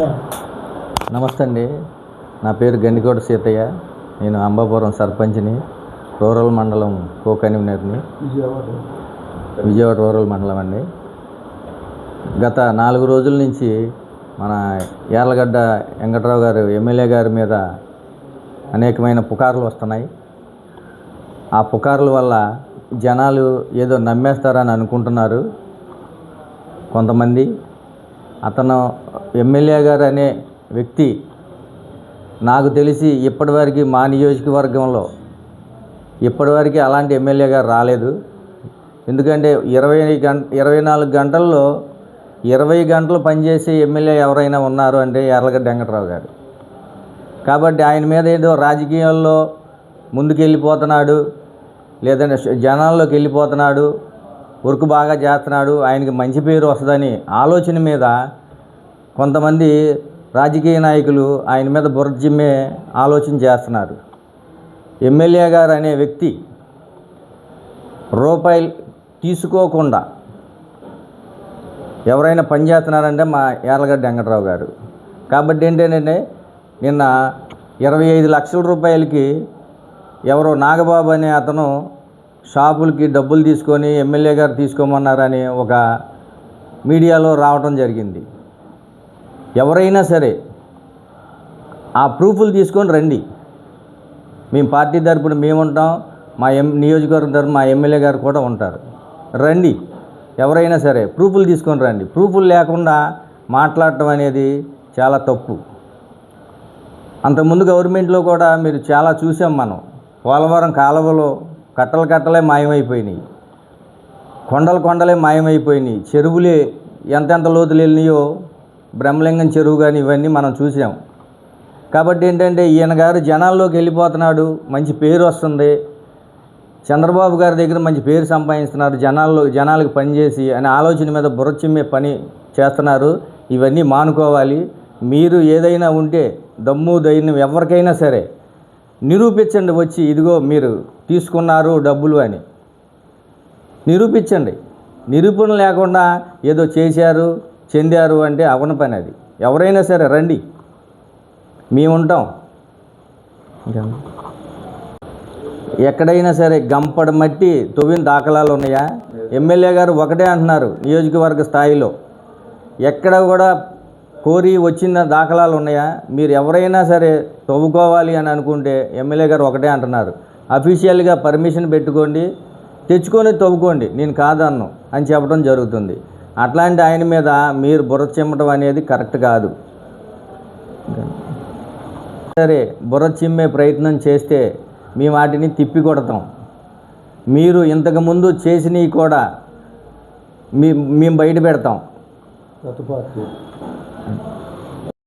నమస్తే అండి. నా పేరు గండికోట సీతయ్య. నేను అంబాపురం సర్పంచ్ని రూరల్ మండలం కో కన్వీనర్ని విజయవాడ రూరల్ మండలం అండి. గత నాలుగు రోజుల నుంచి మన యార్లగడ్డ వెంకట్రావు గారు ఎమ్మెల్యే గారి మీద అనేకమైన పుకార్లు వస్తున్నాయి. ఆ పుకార్ల వల్ల జనాలు ఏదో నమ్మేస్తారని అనుకుంటున్నారు కొంతమంది. అతను ఎమ్మెల్యే గారు అనే వ్యక్తి నాకు తెలిసి ఇప్పటివరకు మా నియోజకవర్గంలో ఇప్పటివరకు అలాంటి ఎమ్మెల్యే గారు రాలేదు. ఎందుకంటే ఇరవై గంట ఇరవై నాలుగు గంటల్లో ఇరవై గంటలు పనిచేసే ఎమ్మెల్యే ఎవరైనా ఉన్నారు అంటే ఎర్లగడ్డ వెంకట్రావు గారు. కాబట్టి ఆయన మీద ఏదో రాజకీయాల్లో ముందుకెళ్ళిపోతున్నాడు లేదంటే జనాల్లోకి వెళ్ళిపోతున్నాడు వర్క్ బాగా చేస్తున్నాడు ఆయనకి మంచి పేరు వస్తుందని ఆలోచన మీద కొంతమంది రాజకీయ నాయకులు ఆయన మీద బుర్ర జిమ్మే ఆలోచన చేస్తున్నారు. ఎమ్మెల్యే గారు అనే వ్యక్తి రూపాయలు తీసుకోకుండా ఎవరైనా పని చేస్తున్నారంటే మా యార్లగడ్డ వెంకట్రావు గారు. కాబట్టి ఏంటంటే నిన్న ఇరవై ఐదు లక్షల రూపాయలకి ఎవరో నాగబాబు అనే అతను షాపులకి డబ్బులు తీసుకొని ఎమ్మెల్యే గారు తీసుకోమన్నారని ఒక మీడియాలో రావటం జరిగింది. ఎవరైనా సరే ఆ ప్రూఫ్లు తీసుకొని రండి. మేము పార్టీ తరపున మేము ఉంటాం మా ఎం నియోజకవర్గం తరపున మా ఎమ్మెల్యే గారు కూడా ఉంటారు. రండి. ఎవరైనా సరే ప్రూఫ్లు తీసుకొని రండి. ప్రూఫ్లు లేకుండా మాట్లాడటం అనేది చాలా తప్పు. అంతకుముందు గవర్నమెంట్లో కూడా మీరు చాలా చూసాం మనం. పోలవరం కాలువలో కట్టలు కట్టలే మాయమైపోయినాయి. కొండలు కొండలే మాయమైపోయినాయి. చెరువులే ఎంతెంత లోతులు వెళ్ళినాయో బ్రహ్మలింగం చెరువు కానీ ఇవన్నీ మనం చూసాం. కాబట్టి ఏంటంటే ఈయన గారు జనాల్లోకి వెళ్ళిపోతున్నాడు మంచి పేరు వస్తుంది. చంద్రబాబు గారి దగ్గర మంచి పేరు సంపాదిస్తున్నారు జనాల్లో జనాలకు పనిచేసి అనే ఆలోచన మీద బుర్రచిమ్మే పని చేస్తున్నారు. ఇవన్నీ మానుకోవాలి. మీరు ఏదైనా ఉంటే దమ్ము ధైర్యం ఎవరికైనా సరే నిరూపించండి వచ్చి ఇదిగో మీరు తీసుకున్నారు డబ్బులు అని. నిరూపించండి. నిరూపణ లేకుండా ఏదో చేశారు చెందారు అంటే అవన పని అది. ఎవరైనా సరే రండి. మేము ఉంటాం ఎక్కడైనా సరే గంపడ మట్టి తొవ్విన దాఖలాలు ఉన్నాయా? ఎమ్మెల్యే గారు ఒకటే అంటున్నారు నియోజకవర్గ స్థాయిలో. ఎక్కడ కూడా కోరి వచ్చిన దాఖలాలు ఉన్నాయా? మీరు ఎవరైనా సరే తవ్వుకోవాలి అని అనుకుంటే ఎమ్మెల్యే గారు ఒకటే అంటున్నారు. అఫీషియల్గా పర్మిషన్ పెట్టుకోండి తెచ్చుకొని తవ్వుకోండి. నేను కాదన్ను అని చెప్పడం జరుగుతుంది. అట్లాంటి ఆయన మీద మీరు బుర్ర చిమ్మటం అనేది కరెక్ట్ కాదు. సరే బుర్ర చిమ్మే ప్రయత్నం చేస్తే మీ వాటిని తిప్పి కొడతాం. మీరు ఇంతకుముందు చేసినవి కూడా మీ మేము బయట పెడతాం.